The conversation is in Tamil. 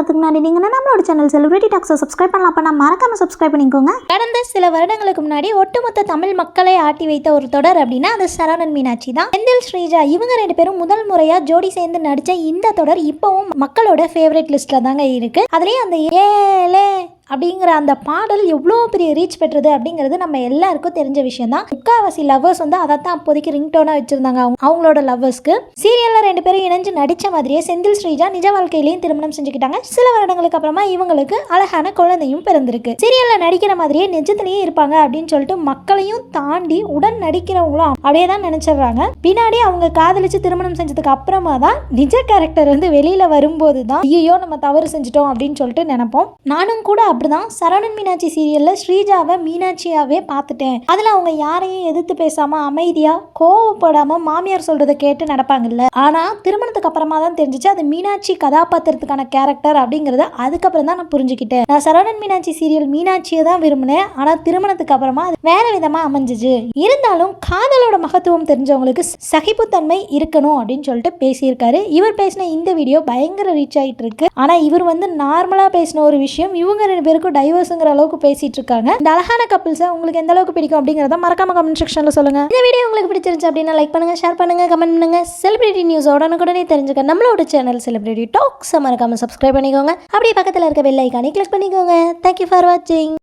பார்க்கறதுக்கு முன்னாடி நீங்கள் நம்மளோட சேனல் செலிபிரிட்டி டாக்ஸை சப்ஸ்கிரைப் பண்ணலாம். அப்போ நான் மறக்காம சப்ஸ்கிரைப் பண்ணிக்கோங்க. கடந்த சில வருடங்களுக்கு முன்னாடி ஒட்டுமொத்த தமிழ் மக்களை ஆட்டி வைத்த ஒரு தொடர் அப்படின்னா அது சரவணன் மீனாட்சி தான். செந்தில் ஸ்ரீஜா இவங்க ரெண்டு பேரும் முதல் முறையாக ஜோடி சேர்ந்து நடித்த இந்த தொடர் இப்போவும் மக்களோட ஃபேவரட் லிஸ்ட்டில் தாங்க இருக்குது அதுலேயும் அந்த ஏழே அப்படிங்கிற அந்த பாடல் எவ்வளோ பெரிய ரீச் பெற்றது அப்படிங்கிறது நம்ம எல்லாருக்கும் தெரிஞ்ச விஷயம் தான் முக்காவாசி லவ்வர்ஸ் வந்து அதை தான் அப்போதைக்கு ரிங்டோனாக வச்சுருந்தாங்க அவங்க அவங்களோட லவ்வர்ஸ்க்கு சீரியலில் ரெண்டு பேரும் இணைஞ்சு நடித்த மாதிரியே செந்தில் ஸ்ரீஜா நிஜ வாழ்க்கையிலையும் திருமணம் செஞ்சுக்கிட்டாங்க. சில வருடங்களுக்கு அப்புறமா இவங்களுக்கு அழகான குழந்தையும் பிறந்திருக்கு. சீரியலில் நடிக்கிற மாதிரியே நிஜத்திலேயே இருப்பாங்க அப்படின்னு சொல்லிட்டு மக்களையும் தாண்டி உடன் நடிக்கிறவங்களும் அப்படியே தான் நினச்சிடுறாங்க. பின்னாடி அவங்க காதலிச்சு திருமணம் செஞ்சதுக்கு அப்புறமா தான் நிஜ கேரக்டர் வந்து வெளியில் வரும்போது தான் ஐயோ நம்ம தவறு செஞ்சுட்டோம் அப்படின்னு சொல்லிட்டு நினைப்போம். நானும் கூட அப்படிதான் சரவணன் மீனாட்சி சீரியல்ல ஸ்ரீஜாவை மீனாட்சியாவே பார்த்துட்டேன். அதுல அவங்க யாரையும் எதிர்த்து பேசாம அமைதியா கோவப்படாம மாமியார் சொல்றதை கேட்டு நடப்பாங்கல்ல. ஆனா திருமணத்துக்கு அப்புறமா தான் தெரிஞ்சுச்சு அது மீனாட்சி கதாபாத்திரத்துக்கான கேரக்டர் அப்படிங்கறத அதுக்கப்புறம் தான் நான் புரிஞ்சுக்கிட்டேன். நான் சரவணன் மீனாட்சி சீரியல் மீனாட்சியை தான் விரும்பினேன். ஆனா திருமணத்துக்கு அப்புறமா அது வேற விதமா அமைஞ்சிச்சு. இருந்தாலும் காதலோட மகத்துவம் தெரிஞ்சவங்களுக்கு சகிப்புத்தன்மை இருக்கணும் அப்படின்னு சொல்லிட்டு பேசியிருக்காரு. இவர் பேசின இந்த வீடியோ பயங்கர ரீச் ஆயிட்டு இருக்கு. ஆனா இவர் வந்து நார்மலா பேசின ஒரு விஷயம் இவங்க ரெண்டு பேருக்கும் டைவர்ஸுங்கிற அளவுக்கு பேசிட்டு இருக்காங்க இந்த அழகான கப்பிள்ஸை உங்களுக்கு எந்த அளவுக்கு பிடிக்கும் அப்படிங்கிறத மறக்காம கமெண்ட் செக்ஷனில் சொல்லுங்க. இந்த வீடியோ உங்களுக்கு பிடிச்சிருந்துச்சு அப்படின்னா லைக் பண்ணுங்க ஷேர் பண்ணுங்க கமெண்ட் பண்ணுங்க. செலிபிரிட்டி நியூஸ் உடனுக்குடனே தெரிஞ்சுக்க நம்மளோட சேனல் செலிபிரிட்டி டாக்ஸ் மறக்காம சப்ஸ்கிரைப் பண்ணிக்கோங்க. அப்படியே பக்கத்தில் இருக்க பெல் ஐக்கானே கிளிக் பண்ணிக்கோங்க. தேங்க்யூ ஃபார் வாட்சிங்